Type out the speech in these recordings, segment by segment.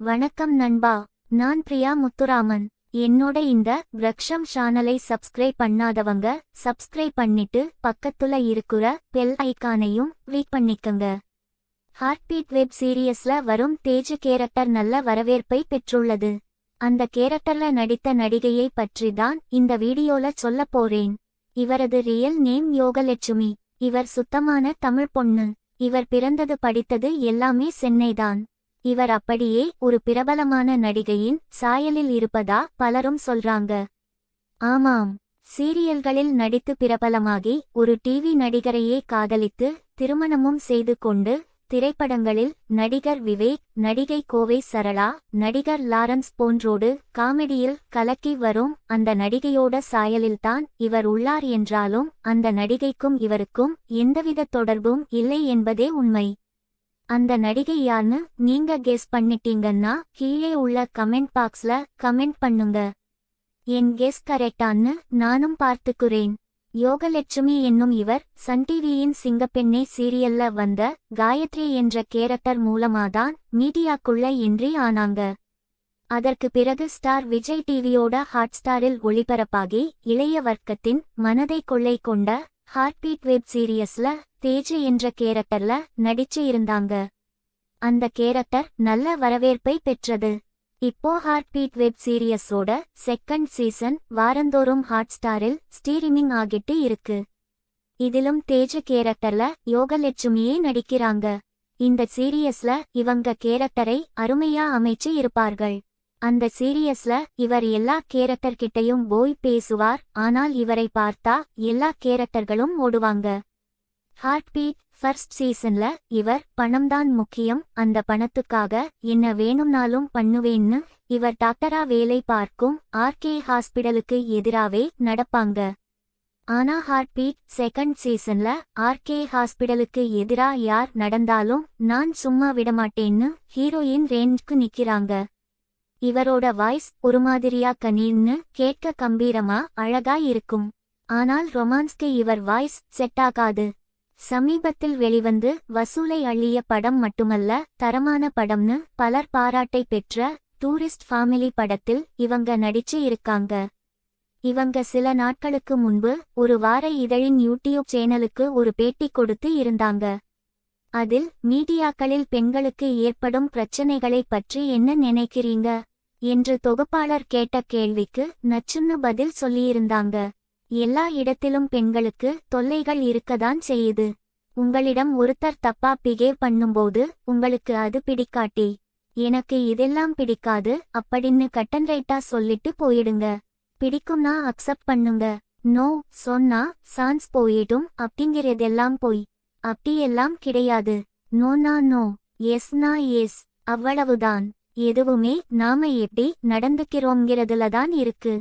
வணக்கம் நண்பா நான் பிரியா முத்துராமன். என்னோட இந்த விரக்ஷம் சேனலை சப்ஸ்கிரைப் பண்ணாதவங்க சப்ஸ்கிரைப் பண்ணிட்டு பக்கத்துல இருக்கிற பெல் ஐகானையும் க்ளிக் பண்ணிக்கங்க. ஹார்ட்பீட் வெப் சீரியஸ்ல வரும் தேஜு கேரக்டர் நல்ல வரவேற்பை பெற்றுள்ளது. அந்த கேரக்டர்ல நடித்த நடிகையை பற்றி தான் இந்த வீடியோல சொல்லப் போறேன். இவரது ரியல் நேம் யோகலட்சுமி. இவர் சுத்தமான தமிழ் பொண்ணு. இவர் பிறந்தது படித்தது எல்லாமே சென்னைதான். இவர் அப்படியே ஒரு பிரபலமான நடிகையின் சாயலில் இருப்பதா பலரும் சொல்றாங்க. ஆமாம் சீரியல்களில் நடித்து பிரபலமாகி ஒரு டிவி நடிகரையே காதலித்து திருமணமும் செய்து கொண்டு திரைப்படங்களில் நடிகர் விவேக் நடிகை கோவை சரளா நடிகர் லாரன்ஸ் போன்றோடு காமெடியில் கலக்கி வரும் அந்த நடிகையோட சாயலில்தான் இவர் உள்ளார் என்றாலும் அந்த நடிகைக்கும் இவருக்கும் எந்தவித தொடர்பும் இல்லை என்பதே உண்மை. அந்த நடிகை யார்னு நீங்க கெஸ் பண்ணிட்டீங்கன்னா கீழே உள்ள கமெண்ட் பாக்ஸ்ல கமெண்ட் பண்ணுங்க. என் கெஸ் கரெக்டான்னு நானும் பார்த்துக்குறேன். யோகலட்சுமி என்னும் இவர் சன் டிவியின் சிங்கப்பெண்ணே சீரியல்ல வந்த காயத்ரி என்ற கேரக்டர் மூலமாதான் மீடியாக்குள்ள இன்றி ஆனாங்க. அதற்கு பிறகு ஸ்டார் விஜய் டிவியோட ஹாட்ஸ்டாரில் ஒளிபரப்பாகி இளைய வர்க்கத்தின் மனதை கொள்ளை கொண்ட ஹார்ட்பீட் வெப் சீரியஸ்ல தேஜு என்ற கேரக்டர்ல நடிச்சு இருந்தாங்க. அந்த கேரக்டர் நல்ல வரவேற்பை பெற்றது. இப்போ ஹார்ட்பீட் வெப் சீரியஸோட செகண்ட் சீசன் வாரந்தோறும் ஹாட்ஸ்டாரில் ஸ்டீரிமிங் ஆகிட்டு இருக்கு. இதிலும் தேஜு கேரக்டர்ல யோகலட்சுமியே நடிக்கிறாங்க. இந்த சீரியஸ்ல இவங்க கேரக்டரை அருமையா அமைச்சு இருப்பார்கள். அந்த சீரியஸ்ல இவர் எல்லா கேரக்டர் கிட்டையும் போய் பேசுவார் ஆனால் இவரை பார்த்தா எல்லா கேரக்டர்களும் ஓடுவாங்க. ஹார்ட்பீட் ஃபர்ஸ்ட் சீசன்ல இவர் பணம்தான் முக்கியம் அந்த பணத்துக்காக என்ன வேணும்னாலும் பண்ணுவேன்னு இவர் டாக்டரா வேலை பார்க்கும் ஆர்கே ஹாஸ்பிடலுக்கு எதிராவே நடப்பாங்க. ஆனா ஹார்ட்பீட் செகண்ட் சீசன்ல ஆர்கே ஹாஸ்பிடலுக்கு எதிரா யார் நடந்தாலும் நான் சும்மா விடமாட்டேன்னு ஹீரோயின் ரேஞ்சுக்கு நிக்கிறாங்க. இவரோட வாய்ஸ் ஒரு மாதிரியா கணீர்னு கேட்க கம்பீரமா அழகா இருக்கும் ஆனால் ரொமான்ஸ்க்கு இவர் வாய்ஸ் செட் ஆகாது சமீபத்தில் வெளிவந்து வசூலை அள்ளிய படம் மட்டுமல்ல தரமான படம்னு பலர் பாராட்டை பெற்ற டூரிஸ்ட் ஃபேமிலி படத்தில் இவங்க நடிச்சு இருக்காங்க. இவங்க சில நாட்களுக்கு முன்பு ஒரு வார இதழின் யூடியூப் சேனலுக்கு ஒரு பேட்டி கொடுத்து இருந்தாங்க. அதில் மீடியாக்களில் பெண்களுக்கு ஏற்படும் பிரச்சனைகளை பற்றி என்ன நினைக்கிறீங்க? என்று தொகுப்பாளர் கேட்ட கேள்விக்கு நச்சுன்னு பதில் சொல்லியிருந்தாங்க. எல்லா இடத்திலும் பெண்களுக்கு தொல்லைகள் இருக்கதான் செய்யுது. உங்களிடம் ஒருத்தர் தப்பா பிகேவ் பண்ணும்போது உங்களுக்கு அது பிடிக்காட்டி. எனக்கு இதெல்லாம் பிடிக்காது அப்படின்னு கட்டன் ரைட்டா சொல்லிட்டு போயிடுங்க. பிடிக்கும்னா அக்செப்ட் பண்ணுங்க. நோ சொன்னா சான்ஸ் போயிடும் அப்படிங்கிறதெல்லாம் போய். அப்படியெல்லாம் கிடையாது. நோனா நோ. எஸ்னா எஸ். அவ்வளவுதான். எதுவுமே நாம எப்படி நடந்துக்கிறோங்கிறதுல தான் இருக்கு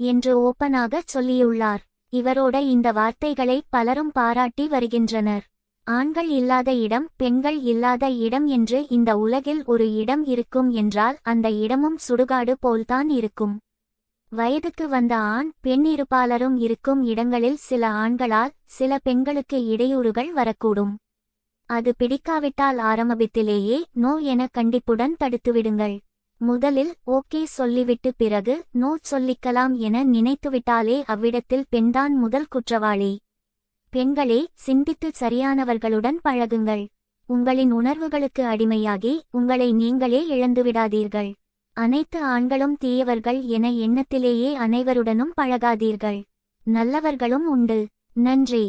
என்று ஓப்பனாக சொல்லியுள்ளார். இவரோட இந்த வார்த்தைகளை பலரும் பாராட்டி வருகின்றனர். ஆண்கள் இல்லாத இடம் பெண்கள் இல்லாத இடம் என்று இந்த உலகில் ஒரு இடம் இருக்கும் என்றால் அந்த இடமும் சுடுகாடு போல்தான் இருக்கும். வயதுக்கு வந்த ஆண் பெண் இருப்பாளரும் இருக்கும் இடங்களில் சில ஆண்களால் சில பெண்களுக்கு இடையூறுகள் வரக்கூடும். அது பிடிக்காவிட்டால் ஆரம்பத்திலேயே நோ என கண்டிப்புடன் தடுத்துவிடுங்கள். முதலில் ஓகே சொல்லிவிட்டு பிறகு நோ சொல்லிக்கலாம் என நினைத்துவிட்டாலே அவ்விடத்தில் பெண்தான் முதல் குற்றவாளி. பெண்களே சிந்தித்து சரியானவர்களுடன் பழகுங்கள். உங்களின் உணர்வுகளுக்கு அடிமையாகி உங்களை நீங்களே இழந்துவிடாதீர்கள். அனைத்து ஆண்களும் தீயவர்கள் என எண்ணத்திலேயே அனைவருடனும் பழகாதீர்கள். நல்லவர்களும் உண்டு. நன்றி.